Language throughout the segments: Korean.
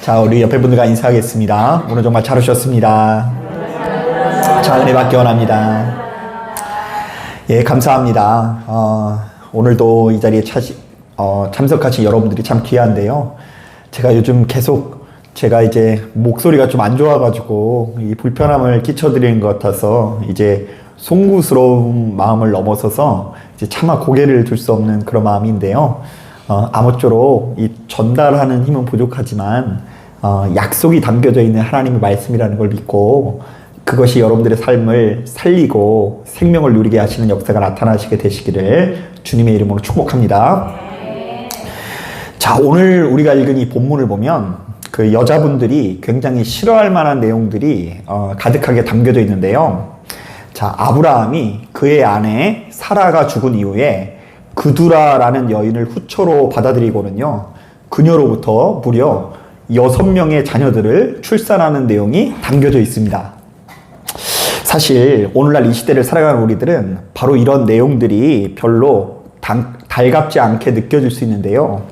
자, 우리 옆에 분들과 인사하겠습니다. 오늘 정말 잘 오셨습니다. 자, 은혜 받기 원합니다. 예, 감사합니다. 어, 오늘도 이 자리에 차시, 어, 참석하신 여러분들이 참 귀한데요. 제가 요즘 계속 제가 이제 목소리가 좀 안 좋아가지고 이 불편함을 끼쳐드리는 것 같아서 이제 송구스러운 마음을 넘어서서 이제 차마 고개를 들수 없는 그런 마음인데요. 어, 아무쪼록 이 전달하는 힘은 부족하지만 어, 약속이 담겨져 있는 하나님의 말씀이라는 걸 믿고 그것이 여러분들의 삶을 살리고 생명을 누리게 하시는 역사가 나타나시게 되시기를 주님의 이름으로 축복합니다. 자, 오늘 우리가 읽은 이 본문을 보면 그 여자분들이 굉장히 싫어할 만한 내용들이 어, 가득하게 담겨져 있는데요. 자, 아브라함이 그의 아내 사라가 죽은 이후에 그두라라는 여인을 후처로 받아들이고는요. 그녀로부터 무려 여섯 명의 자녀들을 출산하는 내용이 담겨져 있습니다. 사실 오늘날 이 시대를 살아가는 우리들은 바로 이런 내용들이 별로 단- 달갑지 않게 느껴질 수 있는데요.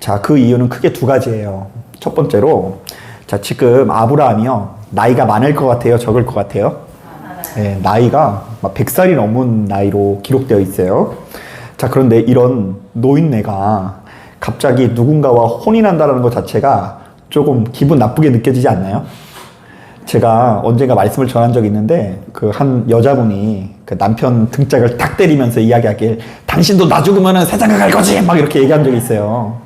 자, 그 이유는 크게 두 가지예요. 첫 번째로, 자, 지금 아브라함이요. 나이가 많을 것 같아요? 적을 것 같아요? 네, 나이가 막 100살이 넘은 나이로 기록되어 있어요. 자, 그런데 이런 노인네가 갑자기 누군가와 혼인한다는 것 자체가 조금 기분 나쁘게 느껴지지 않나요? 제가 언젠가 말씀을 전한 적이 있는데 그 한 여자분이 그 남편 등짝을 탁 때리면서 이야기하길 당신도 나 죽으면 세상에 갈 거지 막 이렇게 얘기한 적이 있어요.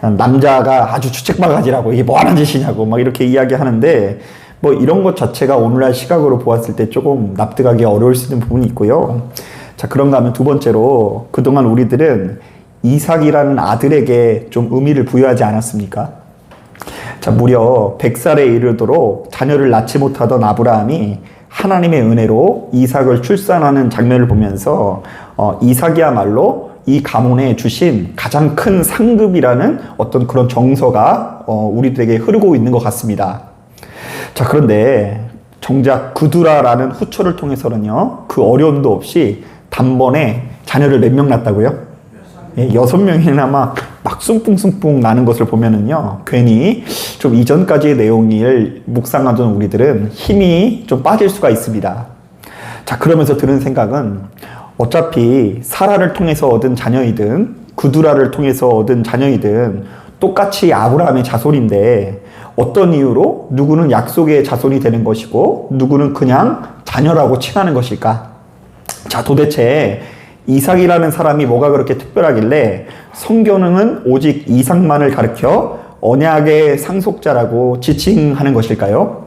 남자가 아주 주책바가지라고 이게 뭐 하는 짓이냐고 막 이렇게 이야기하는데 뭐 이런 것 자체가 오늘날 시각으로 보았을 때 조금 납득하기 어려울 수 있는 부분이 있고요. 자 그런가 하면 두 번째로 그동안 우리들은 이삭이라는 아들에게 좀 의미를 부여하지 않았습니까? 자, 무려 100살에 이르도록 자녀를 낳지 못하던 아브라함이 하나님의 은혜로 이삭을 출산하는 장면을 보면서 어, 이삭이야말로 이 가문에 주신 가장 큰 상급이라는 어떤 그런 정서가 어, 우리들에게 흐르고 있는 것 같습니다. 자, 그런데 정작 그두라라는 후처를 통해서는요, 그 어려움도 없이 단번에 자녀를 몇 명 낳았다고요? 예, 여섯 명이나 막, 막 숭뿡숭뿡 나는 것을 보면은요, 괜히 좀 이전까지의 내용을 묵상하던 우리들은 힘이 좀 빠질 수가 있습니다. 자, 그러면서 드는 생각은 어차피 사라를 통해서 얻은 자녀이든 구두라를 통해서 얻은 자녀이든 똑같이 아브라함의 자손인데 어떤 이유로 누구는 약속의 자손이 되는 것이고 누구는 그냥 자녀라고 칭하는 것일까? 자, 도대체 이삭이라는 사람이 뭐가 그렇게 특별하길래 성경은 오직 이삭만을 가르켜 언약의 상속자라고 지칭하는 것일까요?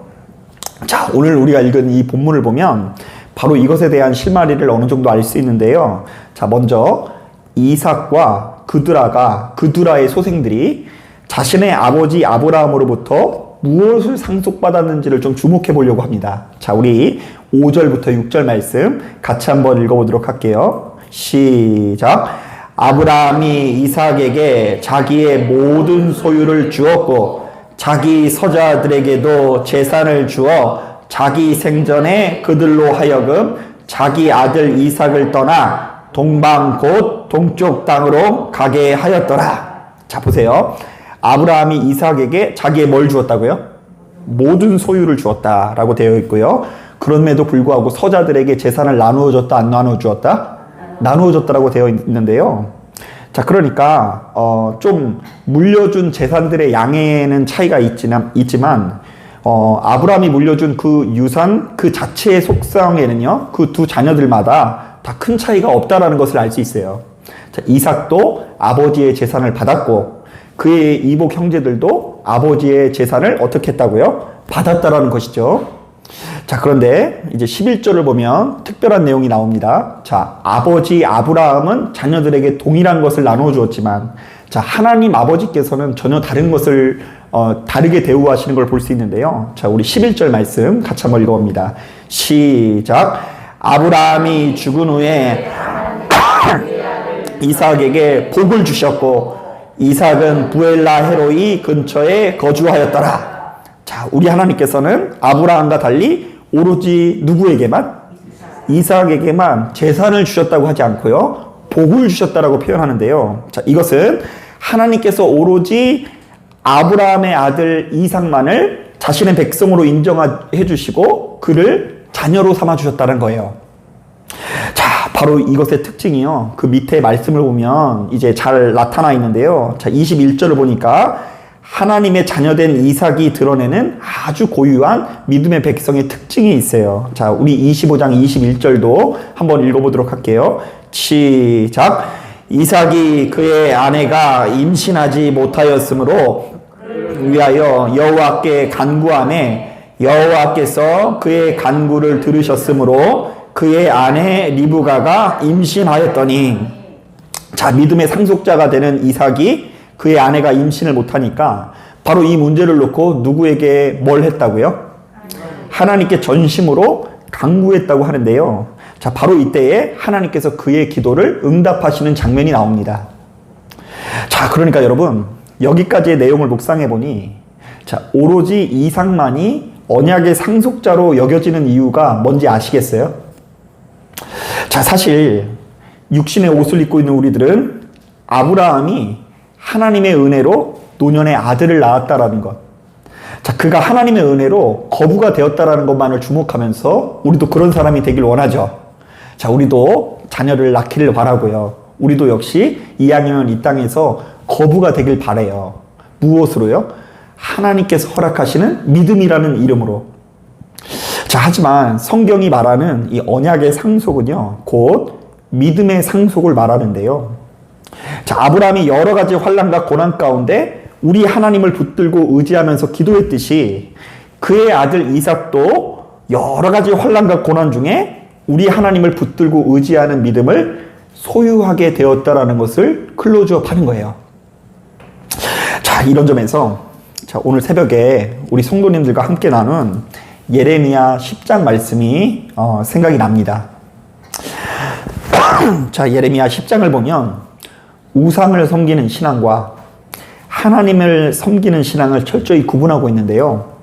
자, 오늘 우리가 읽은 이 본문을 보면 바로 이것에 대한 실마리를 어느 정도 알 수 있는데요. 자, 먼저 이삭과 그드라가 그드라의 소생들이 자신의 아버지 아브라함으로부터 무엇을 상속받았는지를 좀 주목해 보려고 합니다. 자, 우리 5절부터 6절 말씀 같이 한번 읽어보도록 할게요. 시작. 아브라함이 이삭에게 자기의 모든 소유를 주었고 자기 서자들에게도 재산을 주어 자기 생전에 그들로 하여금 자기 아들 이삭을 떠나 동방 곧 동쪽 땅으로 가게 하였더라. 자 보세요. 아브라함이 이삭에게 자기의 뭘 주었다고요? 모든 소유를 주었다라고 되어 있고요. 그럼에도 불구하고 서자들에게 재산을 나누어 줬다 안 나누어 주었다? 나누어 줬다라고 되어 있는데요. 자, 그러니까 어, 좀 물려준 재산들의 양에는 차이가 있지만, 있지만 어, 아브라함이 물려준 그 유산 그 자체의 속성에는요, 그 두 자녀들마다 다 큰 차이가 없다라는 것을 알 수 있어요. 자, 이삭도 아버지의 재산을 받았고 그의 이복 형제들도 아버지의 재산을 어떻게 했다고요? 받았다라는 것이죠. 자, 그런데 이제 11절을 보면 특별한 내용이 나옵니다. 자, 아버지 아브라함은 자녀들에게 동일한 것을 나누어 주었지만, 자, 하나님 아버지께서는 전혀 다른 것을, 어, 다르게 대우하시는 걸 볼 수 있는데요. 자, 우리 11절 말씀 같이 한번 읽어봅니다. 시작. 아브라함이 죽은 후에 이삭에게 복을 주셨고, 이삭은 부엘라 헤로이 근처에 거주하였더라. 자, 우리 하나님께서는 아브라함과 달리 오로지 누구에게만? 이삭에게만 재산을 주셨다고 하지 않고요. 복을 주셨다라고 표현하는데요. 자, 이것은 하나님께서 오로지 아브라함의 아들 이삭만을 자신의 백성으로 인정해 주시고 그를 자녀로 삼아 주셨다는 거예요. 자, 바로 이것의 특징이요. 그 밑에 말씀을 보면 이제 잘 나타나 있는데요. 자, 21절을 보니까 하나님의 자녀된 이삭이 드러내는 아주 고유한 믿음의 백성의 특징이 있어요. 자, 우리 25장 21절도 한번 읽어보도록 할게요. 시작. 이삭이 그의 아내가 임신하지 못하였으므로 위하여 여호와께 간구함에 여호와께서 그의 간구를 들으셨으므로 그의 아내 리브가가 임신하였더니 자 믿음의 상속자가 되는 이삭이 그의 아내가 임신을 못하니까 바로 이 문제를 놓고 누구에게 뭘 했다고요? 하나님께 전심으로 강구했다고 하는데요. 자, 바로 이때에 하나님께서 그의 기도를 응답하시는 장면이 나옵니다. 자, 그러니까 여러분, 여기까지의 내용을 묵상해 보니, 자, 오로지 이상만이 언약의 상속자로 여겨지는 이유가 뭔지 아시겠어요? 자, 사실, 육신의 옷을 입고 있는 우리들은 아브라함이 하나님의 은혜로 노년의 아들을 낳았다라는 것. 자, 그가 하나님의 은혜로 거부가 되었다라는 것만을 주목하면서 우리도 그런 사람이 되길 원하죠. 자, 우리도 자녀를 낳기를 바라고요. 우리도 역시 이왕이면 이 땅에서 거부가 되길 바래요. 무엇으로요? 하나님께서 허락하시는 믿음이라는 이름으로. 자, 하지만 성경이 말하는 이 언약의 상속은요, 곧 믿음의 상속을 말하는데요. 자, 아브라함이 여러 가지 환란과 고난 가운데 우리 하나님을 붙들고 의지하면서 기도했듯이 그의 아들 이삭도 여러 가지 환란과 고난 중에 우리 하나님을 붙들고 의지하는 믿음을 소유하게 되었다라는 것을 클로즈업 하는 거예요. 자, 이런 점에서 자, 오늘 새벽에 우리 성도님들과 함께 나눈 예레미야 10장 말씀이 어, 생각이 납니다. 자, 예레미야 10장을 보면 우상을 섬기는 신앙과 하나님을 섬기는 신앙을 철저히 구분하고 있는데요.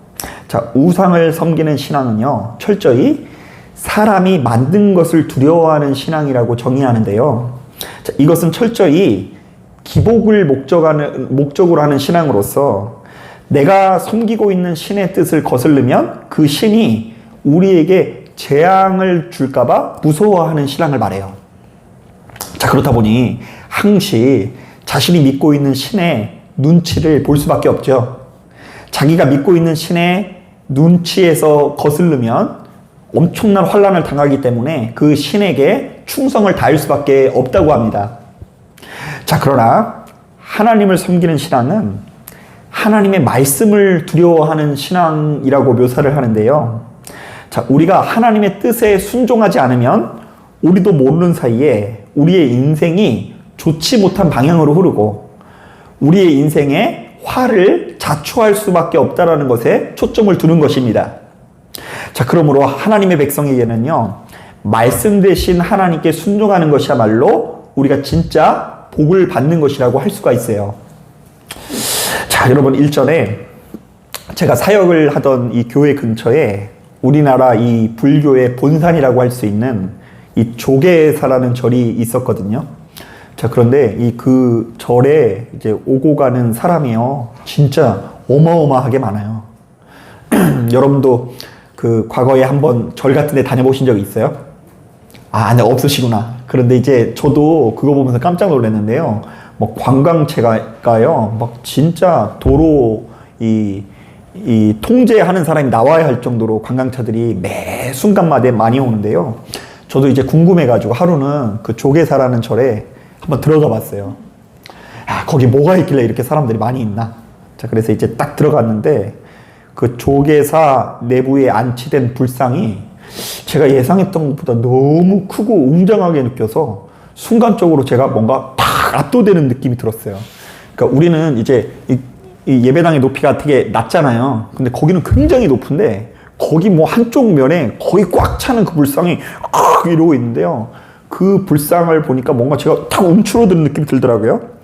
자, 우상을 섬기는 신앙은요, 철저히 사람이 만든 것을 두려워하는 신앙이라고 정의하는데요. 자, 이것은 철저히 기복을 목적하는, 목적으로 하는 신앙으로서 내가 섬기고 있는 신의 뜻을 거슬르면 그 신이 우리에게 재앙을 줄까봐 무서워하는 신앙을 말해요. 자, 그렇다 보니 항시 자신이 믿고 있는 신의 눈치를 볼 수밖에 없죠. 자기가 믿고 있는 신의 눈치에서 거슬르면 엄청난 환란을 당하기 때문에 그 신에게 충성을 다할 수밖에 없다고 합니다. 자, 그러나 하나님을 섬기는 신앙은 하나님의 말씀을 두려워하는 신앙이라고 묘사를 하는데요. 자, 우리가 하나님의 뜻에 순종하지 않으면 우리도 모르는 사이에 우리의 인생이 좋지 못한 방향으로 흐르고 우리의 인생에 화를 자초할 수밖에 없다라는 것에 초점을 두는 것입니다. 자, 그러므로 하나님의 백성에게는요, 말씀 대신 하나님께 순종하는 것이야말로 우리가 진짜 복을 받는 것이라고 할 수가 있어요. 자, 여러분, 일전에 제가 사역을 하던 이 교회 근처에 우리나라 이 불교의 본산이라고 할 수 있는 이 조계사라는 절이 있었거든요. 자, 그런데 이 그 절에 이제 오고 가는 사람이요. 진짜 어마어마하게 많아요. 여러분도 그 과거에 한번 절 같은 데 다녀보신 적 있어요? 아, 네, 없으시구나. 그런데 이제 저도 그거 보면서 깜짝 놀랐는데요. 뭐 관광체가요, 막 진짜 도로 이, 이 통제하는 사람이 나와야 할 정도로 관광차들이 매 순간마다 많이 오는데요. 저도 이제 궁금해가지고 하루는 그 조계사라는 절에 한번 들어가 봤어요. 아, 거기 뭐가 있길래 이렇게 사람들이 많이 있나? 자, 그래서 이제 딱 들어갔는데 그 조계사 내부에 안치된 불상이 제가 예상했던 것보다 너무 크고 웅장하게 느껴서 순간적으로 제가 뭔가 탁 압도되는 느낌이 들었어요. 그러니까 우리는 이제 이, 이 예배당의 높이가 되게 낮잖아요. 근데 거기는 굉장히 높은데 거기 뭐 한쪽 면에 거의 꽉 차는 그 불상이 아 이러고 있는데요. 그 불상을 보니까 뭔가 제가 탁 움츠러드는 느낌이 들더라고요.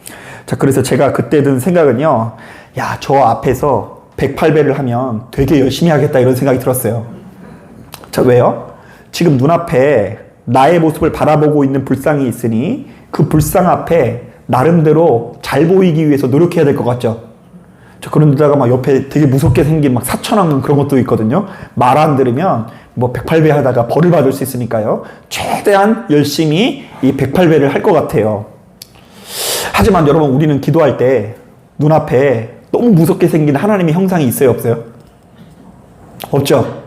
자, 그래서 제가 그때 든 생각은요. 야, 저 앞에서 108배를 하면 되게 열심히 하겠다 이런 생각이 들었어요. 자, 왜요? 지금 눈앞에 나의 모습을 바라보고 있는 불상이 있으니 그 불상 앞에 나름대로 잘 보이기 위해서 노력해야 될 것 같죠? 저 그런 데다가 막 옆에 되게 무섭게 생긴 막 사천왕 그런 것도 있거든요. 말 안 들으면 뭐 108배 하다가 벌을 받을 수 있으니까요. 최대한 열심히 이 108배를 할 것 같아요. 하지만 여러분 우리는 기도할 때 눈앞에 너무 무섭게 생긴 하나님의 형상이 있어요 없어요? 없죠.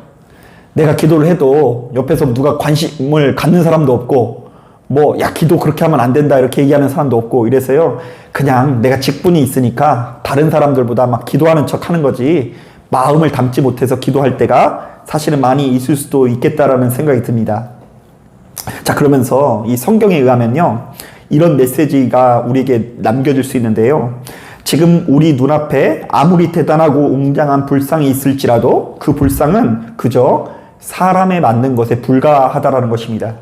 내가 기도를 해도 옆에서 누가 관심을 갖는 사람도 없고 뭐 야 기도 그렇게 하면 안 된다 이렇게 얘기하는 사람도 없고 이래서요 그냥 내가 직분이 있으니까 다른 사람들보다 막 기도하는 척 하는 거지 마음을 담지 못해서 기도할 때가 사실은 많이 있을 수도 있겠다라는 생각이 듭니다. 자 그러면서 이 성경에 의하면요 이런 메시지가 우리에게 남겨질 수 있는데요. 지금 우리 눈앞에 아무리 대단하고 웅장한 불상이 있을지라도 그 불상은 그저 사람에 맞는 것에 불과하다라는 것입니다.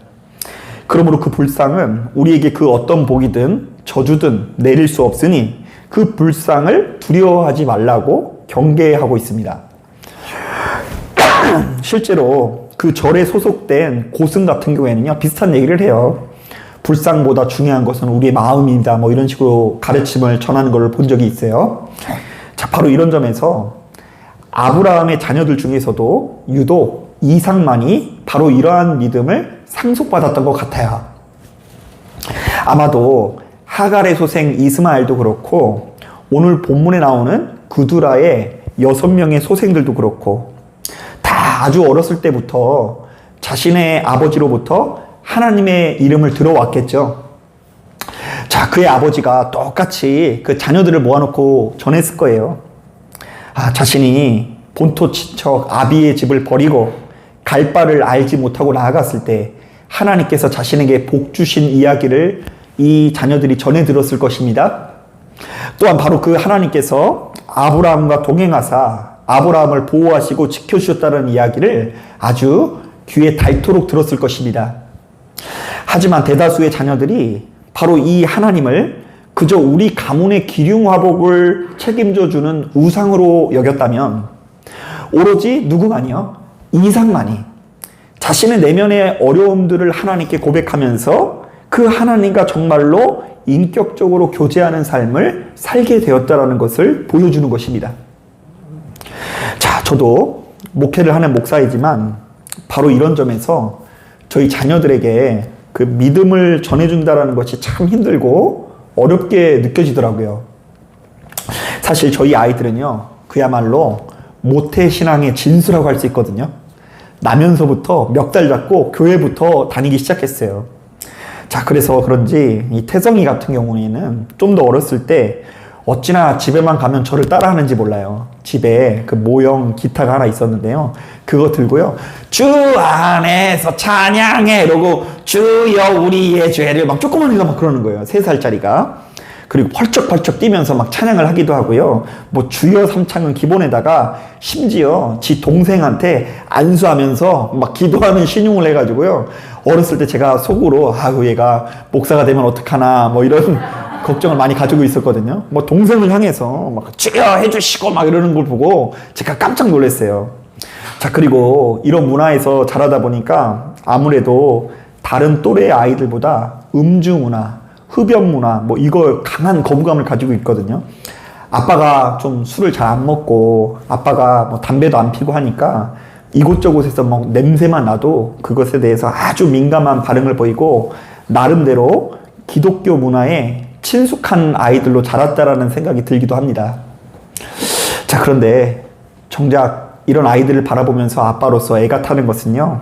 그러므로 그 불상은 우리에게 그 어떤 복이든 저주든 내릴 수 없으니 그 불상을 두려워하지 말라고 경계하고 있습니다. 실제로 그 절에 소속된 고승 같은 경우에는요, 비슷한 얘기를 해요. 불상보다 중요한 것은 우리의 마음입니다. 뭐 이런 식으로 가르침을 전하는 걸 본 적이 있어요. 자, 바로 이런 점에서 아브라함의 자녀들 중에서도 유독 이상만이 바로 이러한 믿음을 상속받았던 것 같아요. 아마도 하갈의 소생 이스마엘도 그렇고 오늘 본문에 나오는 구두라의 여섯 명의 소생들도 그렇고 다 아주 어렸을 때부터 자신의 아버지로부터 하나님의 이름을 들어왔겠죠. 자, 그의 아버지가 똑같이 그 자녀들을 모아놓고 전했을 거예요. 아, 자신이 본토 친척 아비의 집을 버리고 갈 바를 알지 못하고 나아갔을 때 하나님께서 자신에게 복 주신 이야기를 이 자녀들이 전해 들었을 것입니다. 또한 바로 그 하나님께서 아브라함과 동행하사 아브라함을 보호하시고 지켜주셨다는 이야기를 아주 귀에 닳도록 들었을 것입니다. 하지만 대다수의 자녀들이 바로 이 하나님을 그저 우리 가문의 기륭화복을 책임져 주는 우상으로 여겼다면 오로지 누구만이요? 이상만이 자신의 내면의 어려움들을 하나님께 고백하면서 그 하나님과 정말로 인격적으로 교제하는 삶을 살게 되었다라는 것을 보여주는 것입니다. 자, 저도 목회를 하는 목사이지만 바로 이런 점에서 저희 자녀들에게 그 믿음을 전해준다라는 것이 참 힘들고 어렵게 느껴지더라고요. 사실 저희 아이들은요, 그야말로 모태 신앙의 진수라고 할 수 있거든요. 나면서부터 몇 달 잡고 교회부터 다니기 시작했어요. 자, 그래서 그런지 이 태성이 같은 경우에는 좀 더 어렸을 때 어찌나 집에만 가면 저를 따라하는지 몰라요. 집에 그 모형 기타가 하나 있었는데요. 그거 들고요. 주 안에서 찬양해. 이러고 주여 우리의 죄를 막 조그만 애가 막 그러는 거예요. 세 살짜리가. 그리고 펄쩍펄쩍 뛰면서 막 찬양을 하기도 하고요. 뭐 주여 삼창은 기본에다가 심지어 지 동생한테 안수하면서 막 기도하는 신용을 해가지고요. 어렸을 때 제가 속으로 아그 얘가 목사가 되면 어떡하나 뭐 이런 걱정을 많이 가지고 있었거든요. 뭐 동생을 향해서 막 주여 해주시고 막 이러는 걸 보고 제가 깜짝 놀랐어요. 자 그리고 이런 문화에서 자라다 보니까 아무래도 다른 또래 아이들보다 음주 문화, 흡연 문화 뭐 이거 강한 거부감을 가지고 있거든요. 아빠가 좀 술을 잘 안 먹고 아빠가 뭐 담배도 안 피고 하니까 이곳저곳에서 뭐 냄새만 나도 그것에 대해서 아주 민감한 반응을 보이고 나름대로 기독교 문화에 친숙한 아이들로 자랐다라는 생각이 들기도 합니다. 자, 그런데 정작 이런 아이들을 바라보면서 아빠로서 애가 타는 것은요,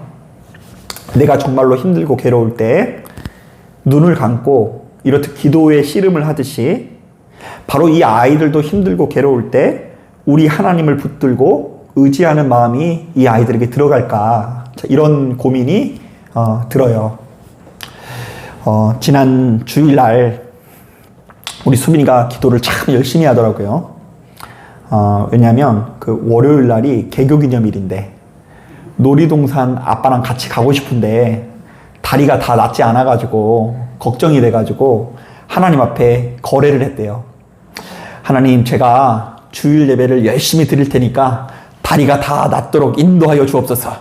내가 정말로 힘들고 괴로울 때 눈을 감고 이렇듯 기도에 씨름을 하듯이 바로 이 아이들도 힘들고 괴로울 때 우리 하나님을 붙들고 의지하는 마음이 이 아이들에게 들어갈까 자, 이런 고민이 어, 들어요. 어, 지난 주일날 우리 수빈이가 기도를 참 열심히 하더라고요. 어, 왜냐하면 그 월요일 날이 개교 기념일인데 놀이동산 아빠랑 같이 가고 싶은데 다리가 다 낫지 않아가지고 걱정이 돼가지고 하나님 앞에 거래를 했대요. 하나님 제가 주일 예배를 열심히 드릴 테니까 다리가 다 낫도록 인도하여 주옵소서.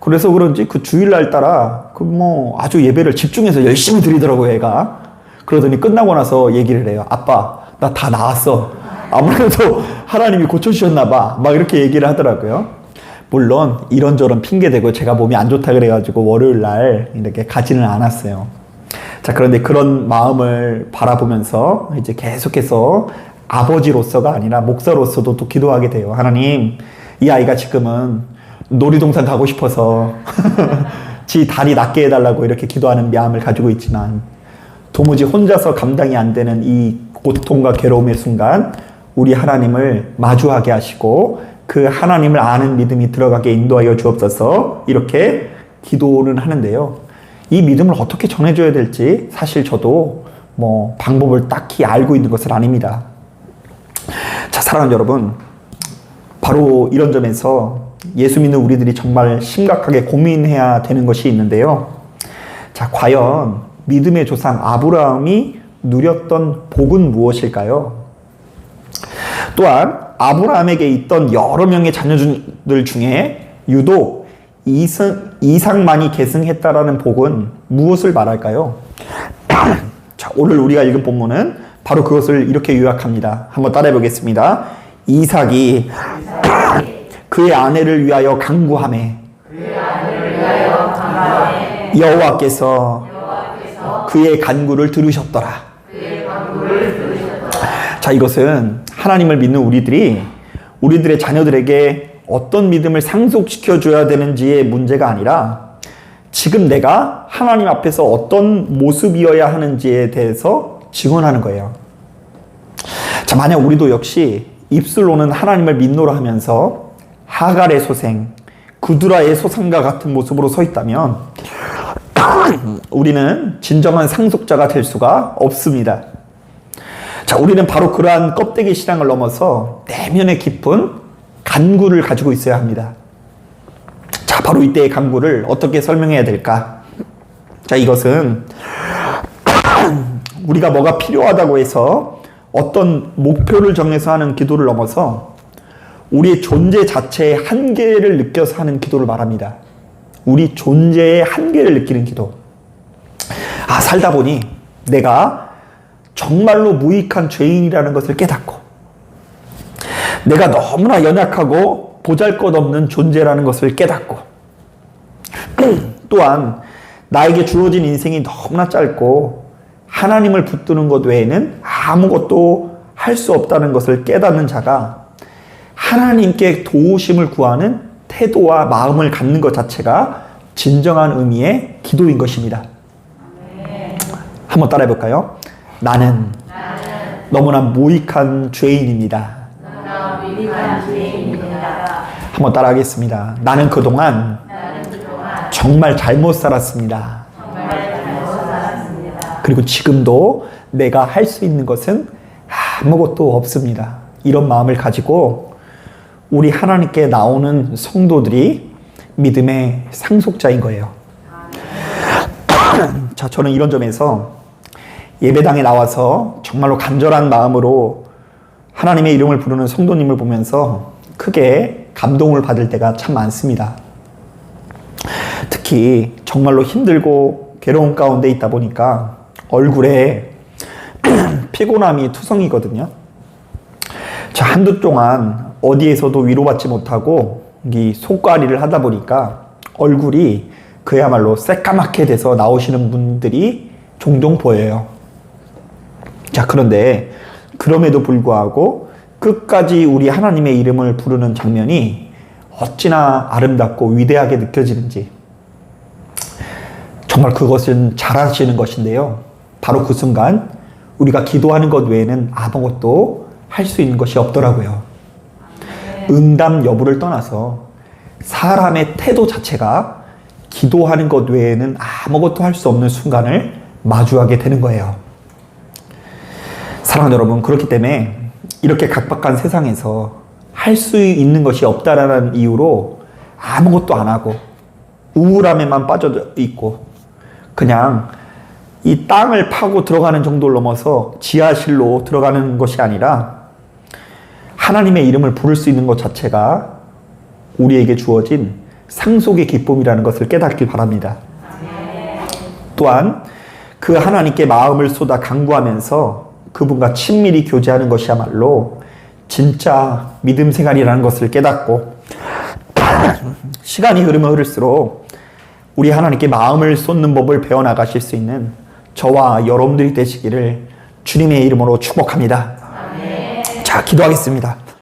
그래서 그런지 그 주일날 따라 그 뭐 아주 예배를 집중해서 열심히 드리더라고요, 애가. 그러더니 끝나고 나서 얘기를 해요. 아빠, 나 다 나았어. 아무래도 하나님이 고쳐주셨나 봐. 막 이렇게 얘기를 하더라고요. 물론 이런저런 핑계 대고 제가 몸이 안 좋다 그래가지고 월요일 날 이렇게 가지는 않았어요. 자, 그런데 그런 마음을 바라보면서 이제 계속해서 아버지로서가 아니라 목사로서도 또 기도하게 돼요. 하나님, 이 아이가 지금은 놀이동산 가고 싶어서 지 다리 낫게 해달라고 이렇게 기도하는 마음을 가지고 있지만 도무지 혼자서 감당이 안 되는 이 고통과 괴로움의 순간 우리 하나님을 마주하게 하시고 그 하나님을 아는 믿음이 들어가게 인도하여 주옵소서 이렇게 기도는 하는데요. 이 믿음을 어떻게 전해줘야 될지 사실 저도 뭐 방법을 딱히 알고 있는 것은 아닙니다. 자, 사랑하는 여러분. 바로 이런 점에서 예수 믿는 우리들이 정말 심각하게 고민해야 되는 것이 있는데요. 자, 과연 믿음의 조상 아브라함이 누렸던 복은 무엇일까요? 또한 아브라함에게 있던 여러 명의 자녀들 중에 유독 이상, 이상만이 계승했다라는 복은 무엇을 말할까요? 자, 오늘 우리가 읽은 본문은 바로 그것을 이렇게 요약합니다. 한번 따라해 보겠습니다. 이삭이 그의 아내를 위하여 강구함에 여호와께서 그의 간구를 들으셨더라. 자, 이것은 하나님을 믿는 우리들이 우리들의 자녀들에게 어떤 믿음을 상속시켜 줘야 되는지의 문제가 아니라 지금 내가 하나님 앞에서 어떤 모습이어야 하는지에 대해서 증언하는 거예요. 자, 만약 우리도 역시 입술로는 하나님을 믿노라 하면서 하갈의 소생, 구두라의 소상과 같은 모습으로 서 있다면 우리는 진정한 상속자가 될 수가 없습니다. 자, 우리는 바로 그러한 껍데기 신앙을 넘어서 내면의 깊은 간구를 가지고 있어야 합니다. 자, 바로 이때의 간구를 어떻게 설명해야 될까? 자, 이것은 우리가 뭐가 필요하다고 해서 어떤 목표를 정해서 하는 기도를 넘어서 우리의 존재 자체의 한계를 느껴서 하는 기도를 말합니다. 우리 존재의 한계를 느끼는 기도. 아, 살다 보니 내가 정말로 무익한 죄인이라는 것을 깨닫고 내가 너무나 연약하고 보잘 것 없는 존재라는 것을 깨닫고 또한 나에게 주어진 인생이 너무나 짧고 하나님을 붙드는 것 외에는 아무것도 할 수 없다는 것을 깨닫는 자가 하나님께 도우심을 구하는 태도와 마음을 갖는 것 자체가 진정한 의미의 기도인 것입니다. 한번 따라해 볼까요? 나는, 너무나 무익한 죄인입니다. 한번 따라하겠습니다. 나는 그동안, 정말 잘못 살았습니다. 그리고 지금도 내가 할 수 있는 것은 아무것도 없습니다. 이런 마음을 가지고 우리 하나님께 나오는 성도들이 믿음의 상속자인 거예요. 자, 저는 이런 점에서 예배당에 나와서 정말로 간절한 마음으로 하나님의 이름을 부르는 성도님을 보면서 크게 감동을 받을 때가 참 많습니다. 특히 정말로 힘들고 괴로운 가운데 있다 보니까 얼굴에 피곤함이 투성이거든요. 자, 한두 동안 어디에서도 위로받지 못하고 이 속앓이를 하다 보니까 얼굴이 그야말로 새까맣게 돼서 나오시는 분들이 종종 보여요. 자, 그런데 그럼에도 불구하고 끝까지 우리 하나님의 이름을 부르는 장면이 어찌나 아름답고 위대하게 느껴지는지 정말 그것은 잘하시는 것인데요. 바로 그 순간 우리가 기도하는 것 외에는 아무것도 할 수 있는 것이 없더라고요. 응답 여부를 떠나서 사람의 태도 자체가 기도하는 것 외에는 아무것도 할 수 없는 순간을 마주하게 되는 거예요. 사랑하는 여러분, 그렇기 때문에 이렇게 각박한 세상에서 할 수 있는 것이 없다라는 이유로 아무것도 안 하고 우울함에만 빠져 있고 그냥 이 땅을 파고 들어가는 정도를 넘어서 지하실로 들어가는 것이 아니라 하나님의 이름을 부를 수 있는 것 자체가 우리에게 주어진 상속의 기쁨이라는 것을 깨닫길 바랍니다. 또한 그 하나님께 마음을 쏟아 강구하면서 그분과 친밀히 교제하는 것이야말로 진짜 믿음 생활이라는 것을 깨닫고 시간이 흐르면 흐를수록 우리 하나님께 마음을 쏟는 법을 배워나가실 수 있는 저와 여러분들이 되시기를 주님의 이름으로 축복합니다. 자, 기도하겠습니다.